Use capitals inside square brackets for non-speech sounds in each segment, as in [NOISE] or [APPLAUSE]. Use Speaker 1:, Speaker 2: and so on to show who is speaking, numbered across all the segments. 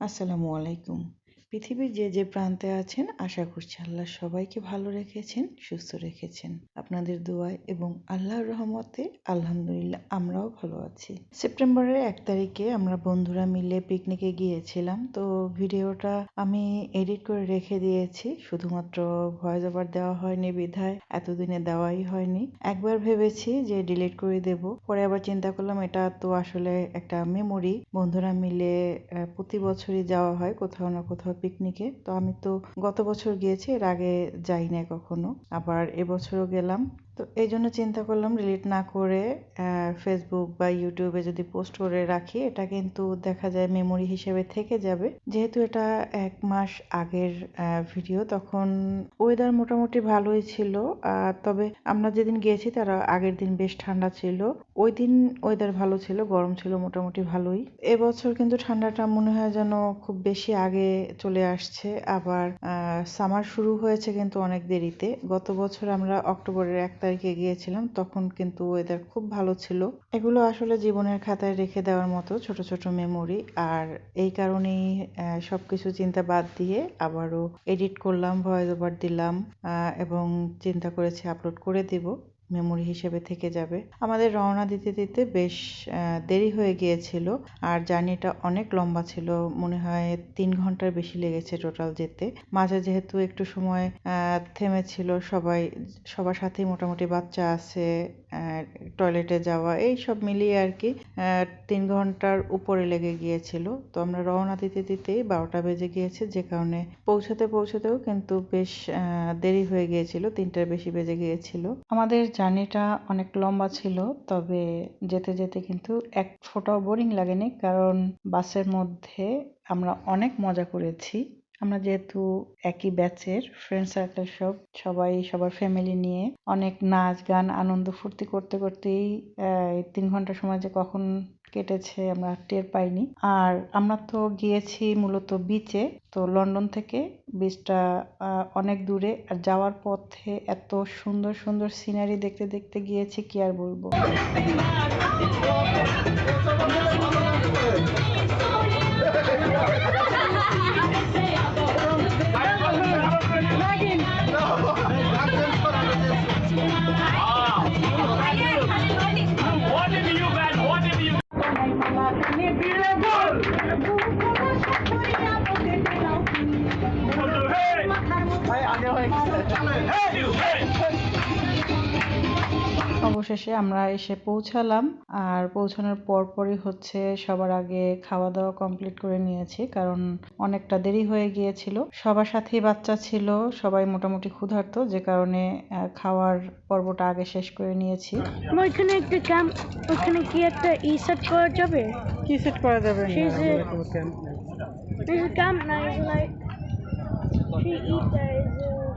Speaker 1: আসসালামু আলাইকুম। পৃথিবীর যে যে প্রান্তে আছেন, আশা করছি আল্লাহ সবাইকে ভালো রেখেছেন, সুস্থ রেখেছেন। আপনাদের দোয়ায় এবং আল্লাহর রহমতে আলহামদুলিল্লাহ আমরাও ভালো আছি। সেপ্টেম্বরের এক তারিখে আমরা বন্ধুরা মিলে পিকনিকে গিয়েছিলাম। তো ভিডিওটা আমি এডিট করে রেখে দিয়েছি। শুধুমাত্র ভয়েস ওভার দেওয়া হয়নি বিধায়, এতদিনে দেওয়াই হয়নি। একবার ভেবেছি যে ডিলিট করে দেব। পরে আবার চিন্তা করলাম, এটা তো আসলে একটা মেমোরি বন্ধুরা মিলে প্রতি বছরই যাওয়া হয়, কোথাও না কোথাও পিকনিকে তো আমি তো গত বছর গিয়েছি, এর আগে যাই নাই কখনো। আবার এবছরও গেলাম। তো এই জন্য চিন্তা করলাম ডিলিট না করে ফেসবুক বা ইউটিউবে যদি পোস্ট করে রাখি, এটা কিন্তু দেখা যায় মেমোরি হিসেবে থেকে যাবে। যেহেতু এটা এক মাস আগের ভিডিও তখন ওয়েদার মোটামুটি ভালোই ছিল। তবে আমরা যেদিন গিয়েছি, তার আগের দিন বেশ ঠান্ডা ছিল। ওই দিন ওয়েদার ভালো ছিল, গরম ছিল মোটামুটি ভালোই। এবছর কিন্তু ঠান্ডাটা মনে হয় যেন খুব বেশি আগে চলে আসছে। আবার সামার শুরু হয়েছে কিন্তু অনেক দেরিতে। গত বছর আমরা অক্টোবরের এক তারিখে গিয়েছিলাম তখন কিন্তু ওয়েদার খুব ভালো ছিল। এগুলো আসলে জীবনের খাতায় রেখে দেওয়ার মতো ছোট ছোট মেমোরি আর এই কারণেই আহ, সবকিছু চিন্তা বাদ দিয়ে আবারও এডিট করলাম ভয়েস ওভার দিলাম এবং চিন্তা করেছি আপলোড করে দিব। মেমোরি হিসেবে থেকে যাবে। আমাদের রওনা দিতে দিতে বেশ দেরি হয়ে গিয়েছিল আর জার্নিটা অনেক লম্বা ছিল। মনে হয় তিন ঘণ্টার বেশি লেগেছে টোটাল যেতে। মাঝে যেহেতু একটু সময় থেমেছিল, সবাই, সবার সাথেই মোটামুটি বাচ্চা আছে টয়লেটে যাওয়া, এই সব মিলিয়ে আর কি তিন ঘণ্টার উপরে লেগে গিয়েছিল। তো আমরা রওনা দিতে দিতেই বারোটা বেজে গিয়েছে, যে কারণে পৌঁছাতে পৌঁছাতেও কিন্তু বেশ দেরি হয়ে গিয়েছিল, তিনটার বেশি বেজে গিয়েছিল। আমাদের জার্নিটা অনেক লম্বা ছিল, তবে যেতে যেতে কিন্তু এক ফোঁটাও বোরিং লাগেনি, কারণ বাসের মধ্যে আমরা অনেক মজা করেছি। আমরা যেহেতু একই ব্যাচের ফ্রেন্ড সার্কেল সব, সবাই সবার ফ্যামিলি নিয়ে অনেক নাচ, গান, আনন্দ ফুর্তি করতে করতেই এই তিন ঘণ্টা সময় যে কখন কেটেছে আমরা টের পাইনি। আর আমরা তো গিয়েছি মূলত বিচে তো লন্ডন থেকে বিচটা অনেক দূরে। আর যাওয়ার পথে এত সুন্দর সুন্দর সিনারি দেখতে দেখতে গিয়েছি, কি আর বলব? [LAUGHS] অবশেষে আমরা এসে পৌঁছালাম। আর পৌঁছানোর পরপরই হচ্ছে সবার আগে খাওয়া দাওয়া কমপ্লিট করে নিয়েছি কারণ অনেকটা দেরি হয়ে গিয়েছিল। সবার সাথেই বাচ্চা ছিল সবাই মোটামুটি ক্ষুধার্ত যে কারণে খাওয়ার পর্বটা আগে শেষ করে নিয়েছি।
Speaker 2: ওইখানে একটা ক্যাম্প ওখানে কি একটা ই সেট করা যাবে
Speaker 1: কি সেট করা যাবে
Speaker 2: there's a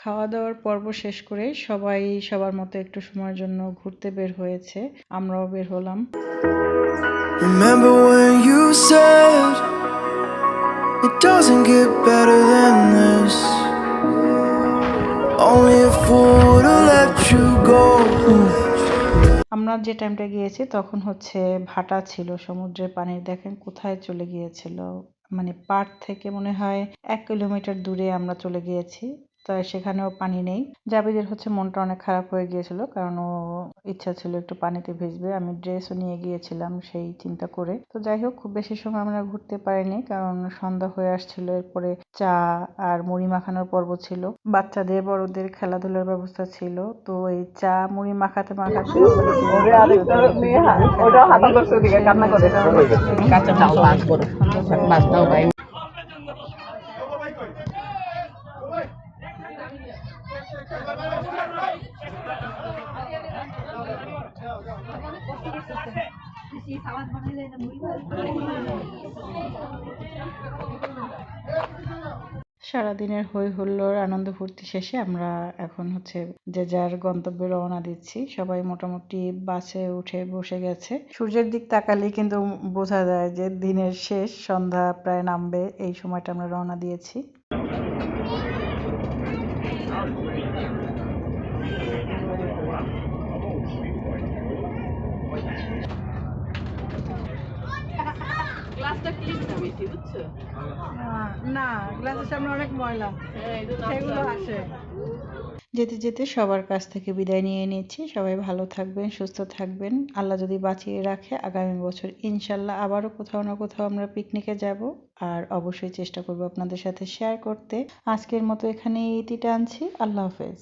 Speaker 1: খাওয়া দাওয়ার পর্ব শেষ করে সবাই সবার মতো একটু সময়ের জন্য ঘুরতে বের হয়েছে। আমরাও বের হলাম।
Speaker 3: Remember when you said it doesn't get better than this? Only a fool to let you go.
Speaker 1: আমরা যে টাইমটা গিয়েছি তখন হচ্ছে ভাটা ছিল সমুদ্রের পানি। দেখেন কোথায় চলে গিয়েছিল। মানে পাড় থেকে মনে হয় এক কিলোমিটার দূরে আমরা চলে গিয়েছি। তো সেখানেও পানি নেই। জাবিদের হচ্ছে মনটা অনেক খারাপ হয়ে গিয়েছিল কারণ ও ইচ্ছা ছিল একটু পানিতে ভিজবে। আমি ড্রেসও নিয়ে গিয়েছিলাম সেই চিন্তা করে। তো যাই হোক খুব বেশি সময় আমরা ঘুরতে পারিনি কারণ সন্ধ্যা হয়ে আসছিল। এরপরে চা আর মুড়ি মাখানোর পর্ব ছিল। বাচ্চাদের বড়দের খেলাধুলার ব্যবস্থা ছিল। তো এই চা মুড়ি মাখাতে মাখাতে
Speaker 4: কাঁচা চাল
Speaker 1: সারাদিনের হই হুল্লোড় আনন্দ ফুর্তি শেষে আমরা এখন হচ্ছে যে যার গন্তব্যে রওনা দিচ্ছি। সবাই মোটামুটি বাসে উঠে বসে গেছে। সূর্যের দিক তাকালে কিন্তু বোঝা যায় যে দিনের শেষ, সন্ধ্যা প্রায় নামবে। এই সময়টা আমরা রওনা দিয়েছি।
Speaker 5: না গ্লাসের সামনে অনেক ময়লা। সেগুলো আসে।
Speaker 1: যেতে যেতে সবার কাছ থেকে বিদায় নিয়ে নিচ্ছি। সবাই ভালো থাকবেন সুস্থ থাকবেন। আল্লাহ যদি বাঁচিয়ে রাখে আগামী বছর ইনশাল্লাহ আবারও কোথাও না কোথাও আমরা পিকনিকে যাব। আর অবশ্যই চেষ্টা করব আপনাদের সাথে শেয়ার করতে। আজকের মতো এখানে ইতি টানছি। আল্লাহ হাফেজ।